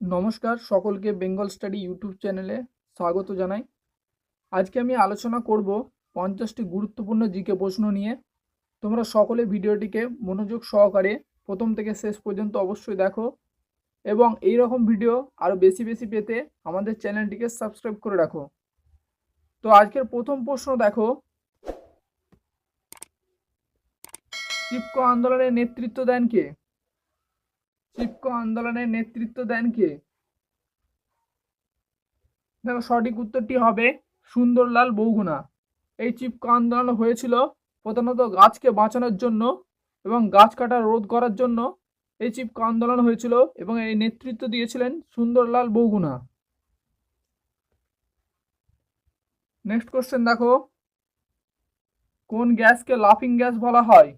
নমস্কার, সকলকে Bengal study YouTube চ্যানেলে স্বাগত জানাই। আজকে আমি আলোচনা করব পঞ্চাশটি গুরুত্বপূর্ণ জিকে প্রশ্ন নিয়ে। তোমরা সকলে ভিডিওটিকে মনোযোগ সহকারে প্রথম থেকে শেষ পর্যন্ত অবশ্যই দেখো এবং এই রকম ভিডিও আরও বেশি বেশি পেতে আমাদের চ্যানেলটিকে সাবস্ক্রাইব করে রাখো। তো আজকের প্রথম প্রশ্ন দেখো চিপকো আন্দোলনের নেতৃত্ব দেন কে? চিপকো আন্দোলনের নেতৃত্ব দেন কে? দেখো সঠিক উত্তরটি হবে সুন্দরলাল বৌগুনা। এই চিপকো আন্দোলন হয়েছিল প্রধানত গাছকে বাঁচানোর জন্য এবং গাছ কাটা রোধ করার জন্য। এই চিপকো আন্দোলন হয়েছিল এবং এই নেতৃত্ব দিয়েছিলেন সুন্দরলাল বৌগুনা। নেক্সট কোশ্চেন দেখো। কোন গ্যাসকে লাফিং গ্যাস বলা হয়?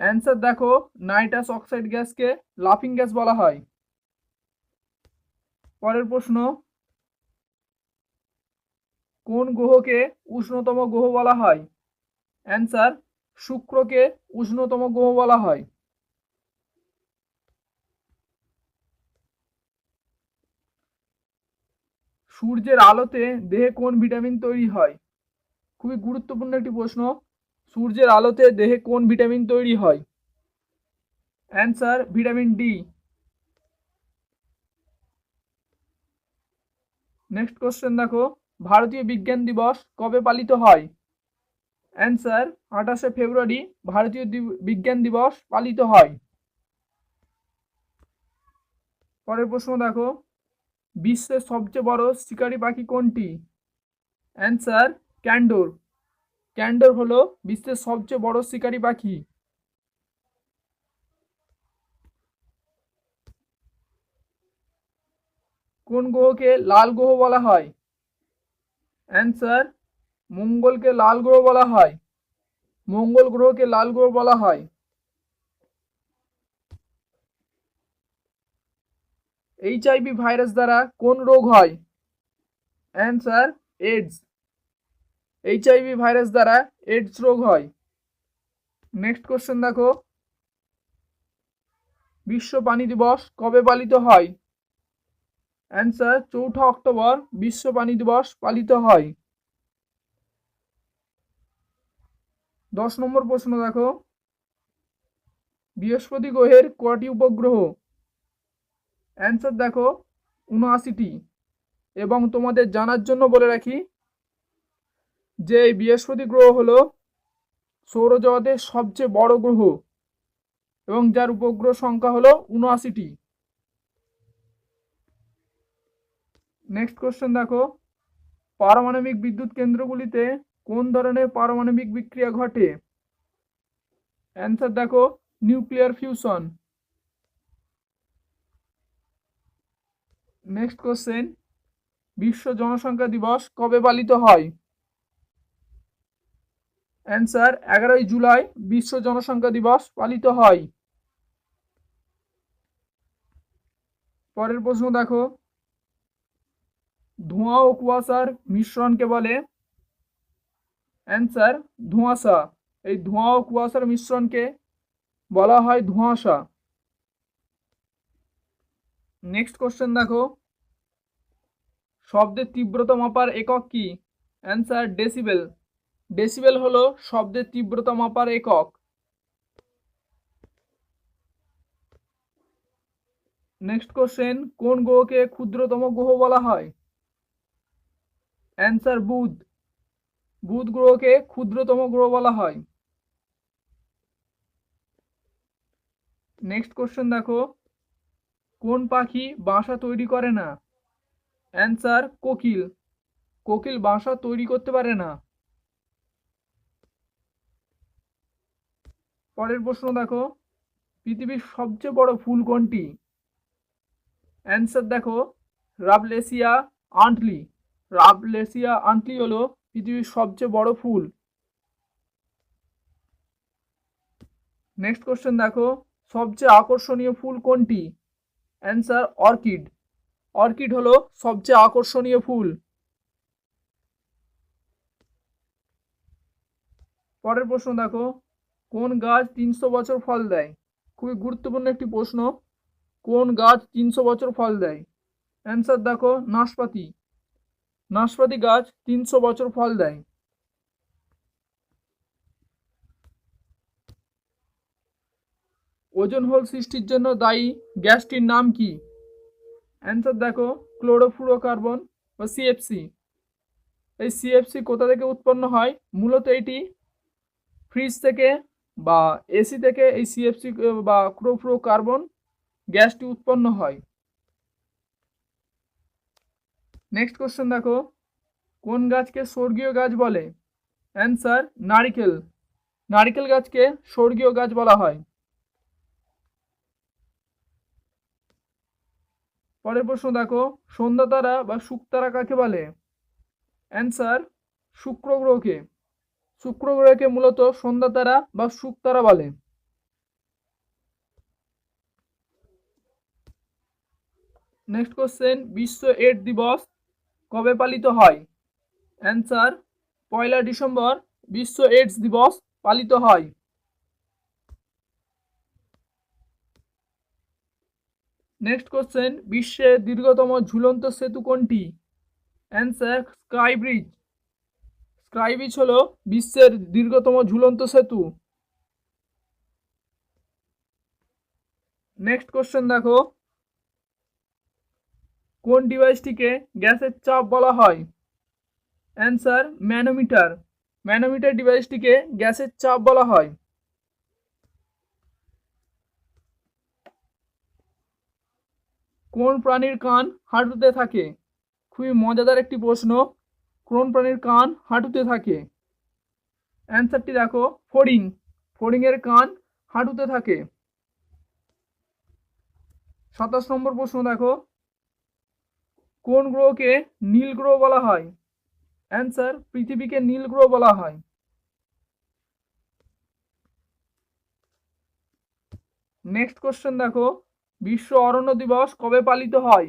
অ্যান্সার দেখো নাইট্রাস অক্সাইড গ্যাসকে লাফিং গ্যাস বলা হয়। পরের প্রশ্ন, কোন গ্রহকে উষ্ণতম গ্রহ বলা হয়? অ্যান্সার শুক্রকে উষ্ণতম গ্রহ বলা হয়। সূর্যের আলোতে দেহে কোন ভিটামিন তৈরি হয়? খুবই গুরুত্বপূর্ণ একটি প্রশ্ন। সূর্যের আলোতে দেহে কোন ভিটামিন তৈরি হয়? Answer vitamin D next question দেখো, ভারতীয় বিজ্ঞান দিবস কবে পালিত হয়? অ্যান্সার আঠাশে ফেব্রুয়ারি ভারতীয় বিজ্ঞান দিবস পালিত হয়। পরের প্রশ্ন দেখো, বিশ্বের সবচেয়ে বড় শিকারী পাখি কোনটি? অ্যান্সার ক্যান্ডোর। ক্যান্ডর হলো বিশ্বের সবচেয়ে বড় শিকারী পাখি। কোন গ্রহকে লাল গ্রহ বলা হয়? অ্যান্সার মঙ্গলকে লাল গ্রহ বলা হয়। মঙ্গল গ্রহকে লাল গ্রহ বলা হয়। এইচআইভি ভাইরাস দ্বারা কোন রোগ হয়? অ্যান্সার এইডস এইচআইভি ভাইরাস দ্বারা এইডস রোগ হয়। নেক্সট কোশ্চেন দেখো। বিশ্ব পানি দিবস কবে পালিত হয়? অ্যান্সার চৌঠা অক্টোবর, বিশ্ব পানি দিবস পালিত হয়। দশ নম্বর প্রশ্ন দেখো। বৃহস্পতি গ্রহের কটি উপগ্রহ? অ্যান্সার দেখো উনআশিটি এবং তোমাদের জানার জন্য বলে রাখি যে বৃহস্পতি গ্রহ হলো সৌরজগতের সবচেয়ে বড় গ্রহ এবং যার উপগ্রহ সংখ্যা হলো উনআশিটি। নেক্সট কোশ্চেন দেখো। পারমাণবিক বিদ্যুৎ কেন্দ্রগুলিতে কোন ধরনের পারমাণবিক বিক্রিয়া ঘটে? অ্যান্সার দেখো নিউক্লিয়ার ফিউশন নেক্সট কোশ্চেন বিশ্ব জনসংখ্যা দিবস কবে পালিত হয়? অ্যান্সার, এগারোই জুলাই বিশ্ব জনসংখ্যা দিবস পালিত হয়। পরের প্রশ্ন দেখো। ধোঁয়া ও কুয়াশার মিশ্রণকে বলে? অ্যান্সার, ধোঁয়াশা। এই ধোঁয়া ও কুয়াশার মিশ্রণকে বলা হয় ধোঁয়াশা। নেক্সট কোশ্চেন দেখো। শব্দের তীব্রতা মাপার একক কি? Answer, decibel. ডেসিবেল হলো শব্দের তীব্রতা মাপার একক। নেক্সট কোশ্চেন কোন গ্রহকে ক্ষুদ্রতম গ্রহ বলা হয়? অ্যান্সার বুধ। বুধ গ্রহকে ক্ষুদ্রতম গ্রহ বলা হয়। নেক্সট কোশ্চেন দেখো, কোন পাখি বাসা তৈরি করে না? অ্যান্সার কোকিল। কোকিল বাসা তৈরি করতে পারে না। পরের প্রশ্ন দেখো, পৃথিবীর সবচেয়ে বড় ফুল কোনটি? অ্যান্সার দেখো, রাবলেসিয়া আন্টলি। রাবলেসিয়া আন্টলি হলো পৃথিবীর সবচেয়ে বড় ফুল। নেক্সট কোশ্চেন দেখো, সবচেয়ে আকর্ষণীয় ফুল কোনটি? অ্যান্সার অর্কিড অর্কিড হলো সবচেয়ে আকর্ষণীয় ফুল। পরের প্রশ্ন দেখো কোন গাছ তিনশো বছর ফল দেয়? খুবই গুরুত্বপূর্ণ একটি প্রশ্ন। কোন গাছ তিনশো বছর ফল দেয়? অ্যান্সার দেখো, নাশপাতি। নাশপাতি গাছ তিনশো বছর ফল দেয়। ওজন হোল সৃষ্টির জন্য দায়ী গ্যাসটির নাম কি? অ্যান্সার দেখো, ক্লোরোফ্লুরোকার্বন বা সিএফসি এই সিএফসি কোথা থেকে উৎপন্ন হয়? মূলত এটি ফ্রিজ থেকে বা এসি থেকে এই সিএফসি বা ক্রোফ্রো কার্বন গ্যাসটি উৎপন্ন হয়। নেক্সট কোশ্চেন দেখো। কোন গাছকে স্বর্গীয় গাছ বলে? অ্যান্সার নারিকেল। নারিকেল গাছকে স্বর্গীয় গাছ বলা হয়। পরের প্রশ্ন দেখো, সন্ধ্যা তারা বা শুকতারা কাকে বলে? অ্যান্সার শুক্র গ্রহকে। শুক্র গ্রহকে মূলত সন্ধ্যা তারা বা শুকতারা বলে। নেক্সট কোশ্চেন বিশ্ব এইড দিবস কবে পালিত হয়? অ্যান্সার পয়লা ডিসেম্বর, বিশ্ব এইডস দিবস পালিত হয়। নেক্সট কোশ্চেন বিশ্বের দীর্ঘতম ঝুলন্ত সেতু কোনটি? Answer sky bridge sky bridge হল বিশ্বের দীর্ঘতম ঝুলন্ত সেতু। নেক্সট কোশ্চেন দেখো। কোন ডিভাইসটিকে গ্যাসের চাপ বলা হয়? Answer manometer. ম্যানোমিটার ডিভাইসটিকে গ্যাসের চাপ বলা হয়। কোন প্রাণীর কান হাঁটুতে থাকে? খুবই মজাদার একটি প্রশ্ন। কোন প্রাণীর কান হাঁটুতে থাকে। অ্যান্সারটি দেখো, ফড়িং। ফড়িংয়ের কান হাঁটুতে থাকে। সাতাশ নম্বর প্রশ্ন দেখো, কোন গ্রহকে নীল গ্রহ বলা হয়? অ্যান্সার পৃথিবীকে নীল গ্রহ বলা হয়। নেক্সট কোশ্চেন দেখো, বিশ্ব অরণ্য দিবস কবে পালিত হয়?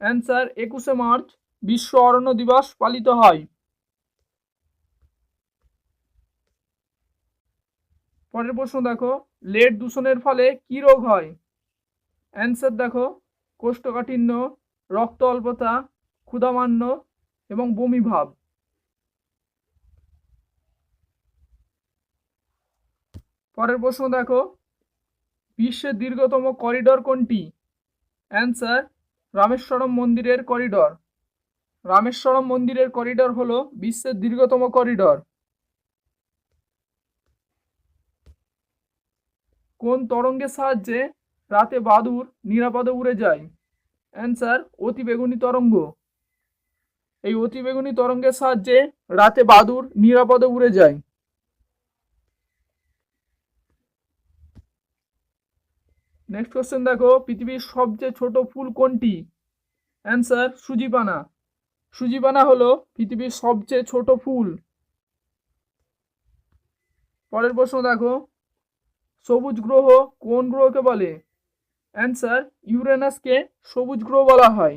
অ্যান্সার একুশে মার্চ বিশ্ব অরণ্য দিবস পালিত হয়। পরের প্রশ্ন দেখো, লেড দূষণের ফলে কি রোগ হয়? অ্যান্সার দেখো, কোষ্ঠকাঠিন্য, রক্ত অল্পতা, ক্ষুধামান্য এবং বমি ভাব। পরের প্রশ্ন দেখো, বিশ্বের দীর্ঘতম করিডর কোনটি? অ্যান্সার রামেশ্বরম মন্দিরের করিডর। রামেশ্বরম মন্দিরের করিডর হলো বিশ্বের দীর্ঘতম করিডর। কোন তরঙ্গের সাহায্যে রাতে বাদুর নিরাপদে উড়ে যায়? অ্যান্সার অতিবেগুনি তরঙ্গ। এই অতিবেগুনি তরঙ্গের সাহায্যে রাতে বাদুর নিরাপদে উড়ে যায়। নেক্সট কোশ্চেন দেখো, পৃথিবীর সবচেয়ে ছোট ফুল কোনটি? অ্যান্সার সুজিপানা। সুজিপানা হলো পৃথিবীর সবচেয়ে ছোট ফুল। পরের প্রশ্ন দেখো, সবুজ গ্রহ কোন গ্রহকে বলে? অ্যান্সার ইউরেনাসকে সবুজ গ্রহ বলা হয়।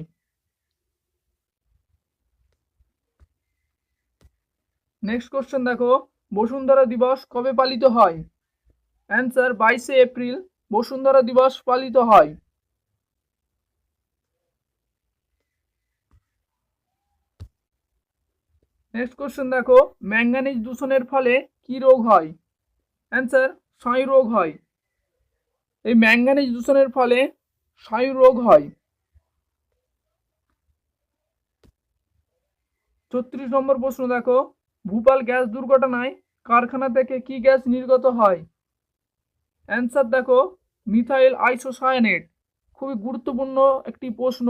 নেক্সট কোশ্চেন দেখো, বসুন্ধরা দিবস কবে পালিত হয়? অ্যান্সার বাইশে এপ্রিল, বসুন্ধরা দিবস পালিত হয়। নেক্সট কোশ্চেন দেখো ম্যাঙ্গানিজ দূষণের ফলে কি রোগ হয়? অ্যান্সার স্নায়ু রোগ হয়। এই ম্যাঙ্গানিজ দূষণের ফলে স্নায়ু রোগ হয়। ছত্রিশ নম্বর প্রশ্ন দেখো, ভূপাল গ্যাস দুর্ঘটনায় কারখানা থেকে কি গ্যাস নির্গত হয়? অ্যান্সার দেখো মিথাইল আইসোসায়ানেট খুবই গুরুত্বপূর্ণ একটি প্রশ্ন,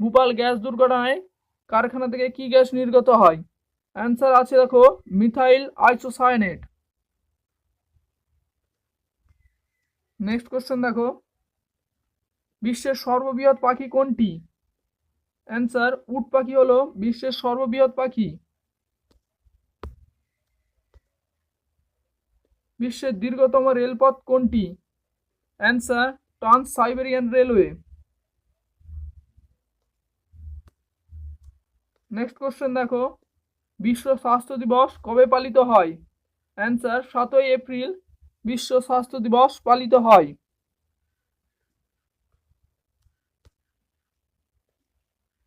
ভূপাল গ্যাস দুর্ঘটনায় কারখানা থেকে কি গ্যাস নির্গত হয়? অ্যান্সার আছে দেখো মিথাইল আইসোসায়ানেট নেক্সট কোশ্চেন দেখো, বিশ্বের সর্ববৃহৎ পাখি কোনটি? অ্যান্সার উট পাখি হলো বিশ্বের সর্ববৃহৎ পাখি। বিশ্বের দীর্ঘতম রেলপথ কোনটি? Answer trans Siberian railway next question দেখো বিশ্ব স্বাস্থ্য দিবস কবে পালিত হয়? অ্যান্সার সাতই এপ্রিল, বিশ্ব স্বাস্থ্য দিবস পালিত হয়।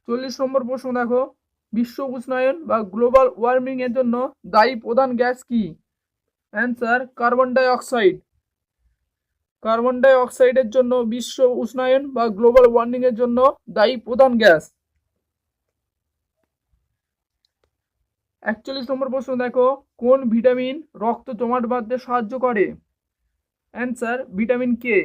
চল্লিশ নম্বর প্রশ্ন দেখো। বিশ্ব উষ্ণায়ন বা গ্লোবাল ওয়ার্মিং এর জন্য দায়ী প্রধান গ্যাস কি? অ্যান্সার কার্বন ডাইঅক্সাইড কার্বন ডাইঅক্সাইডের জন্য বিশ্ব উষ্ণায়ন বা গ্লোবাল ওয়ার্মিং এর জন্য দায়ী প্রধান গ্যাস। একচল্লিশ নম্বর প্রশ্ন দেখো, কোন ভিটামিন রক্ত জমাট বাঁধতে সাহায্য করে? Answer vitamin K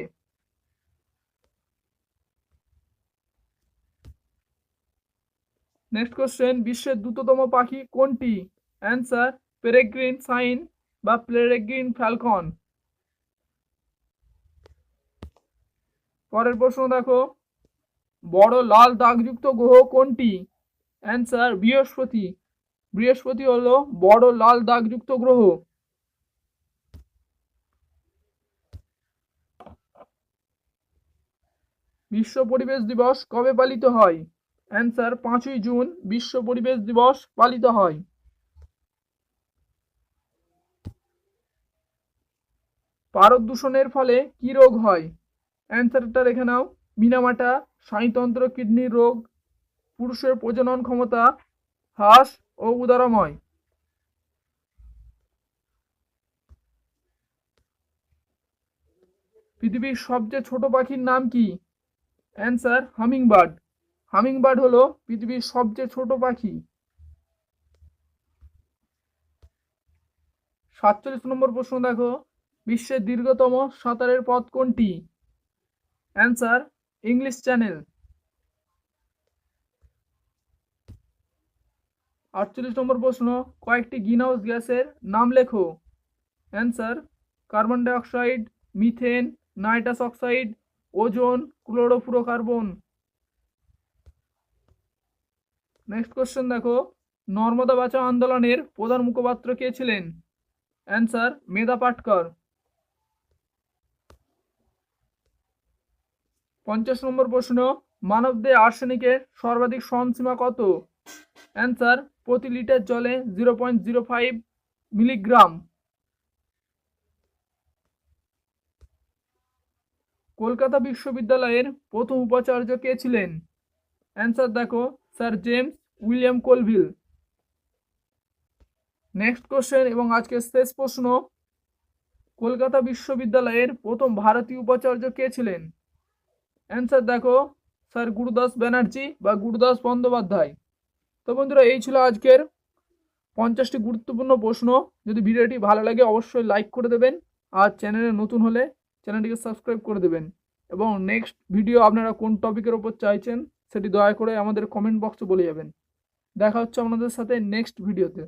next question বিশ্বের দ্রুততম পাখি কোনটি? অ্যান্সার পেরেগ্রিন সাইন বা পেরেগ্রিন ফ্যালকন পরের প্রশ্ন দেখো, বড় লাল দাগযুক্ত গ্রহ কোনটি? অ্যান্সার বৃহস্পতি। বৃহস্পতি হলো বড় লাল দাগযুক্ত গ্রহ। বিশ্ব পরিবেশ দিবস কবে পালিত হয়? অ্যান্সার পাঁচই জুন, বিশ্ব পরিবেশ দিবস পালিত হয়। পারদ দূষণের ফলে কি রোগ হয়? অ্যান্সারটা রেখে নাও। মিনামাটা, স্নায়ুতন্ত্র, কিডনির রোগ, পুরুষের প্রজনন ক্ষমতা হ্রাস ও উদারময়। পৃথিবীর সবচেয়ে ছোট পাখির নাম কি? অ্যান্সার হামিংবার্ড হামিংবার্ড হলো পৃথিবীর সবচেয়ে ছোট পাখি। সাতচল্লিশ নম্বর প্রশ্ন দেখো। বিশ্বের দীর্ঘতম সাঁতারের পথ কোনটি? অ্যান্সার ইংলিশ চ্যানেল আটচল্লিশ নম্বর প্রশ্ন, কয়েকটি গ্রিনহাউস গ্যাসের নাম লেখো। Answer carbon dioxide methane nitrous oxide ozone chlorofluorocarbon next question দেখো, নর্মদা বাঁচাও আন্দোলনের প্রধান মুখপাত্র কে ছিলেন? অ্যান্সার মেধা পাটকর। পঞ্চাশ নম্বর প্রশ্ন মানবদেহে আর্সেনিকের সর্বাধিক সহনসীমা কত? অ্যান্সার, প্রতি লিটার জলে zero point zero five milligram. Kolkata বিশ্ববিদ্যালয়ের প্রথম উপাচার্য কে ছিলেন? অ্যান্সার দেখো, sir James William Colvile. Next question এবং আজকের শেষ প্রশ্ন। কলকাতা বিশ্ববিদ্যালয়ের প্রথম ভারতীয় উপাচার্য কে ছিলেন? অ্যান্সার দেখো, স্যার গুরুদাস ব্যানার্জি বা গুরুদাস বন্দ্যোপাধ্যায়। তো বন্ধুরা, এই ছিল আজকের পঞ্চাশটি গুরুত্বপূর্ণ প্রশ্ন। যদি ভিডিওটি ভালো লাগে, অবশ্যই লাইক করে দেবেন। আর চ্যানেলে নতুন হলে চ্যানেলটিকে সাবস্ক্রাইব করে দেবেন। এবং নেক্সট ভিডিও আপনারা কোন টপিকের ওপর চাইছেন, সেটি দয়া করে আমাদের কমেন্ট বক্সে বলে যাবেন। দেখা হচ্ছে আপনাদের সাথে নেক্সট ভিডিওতে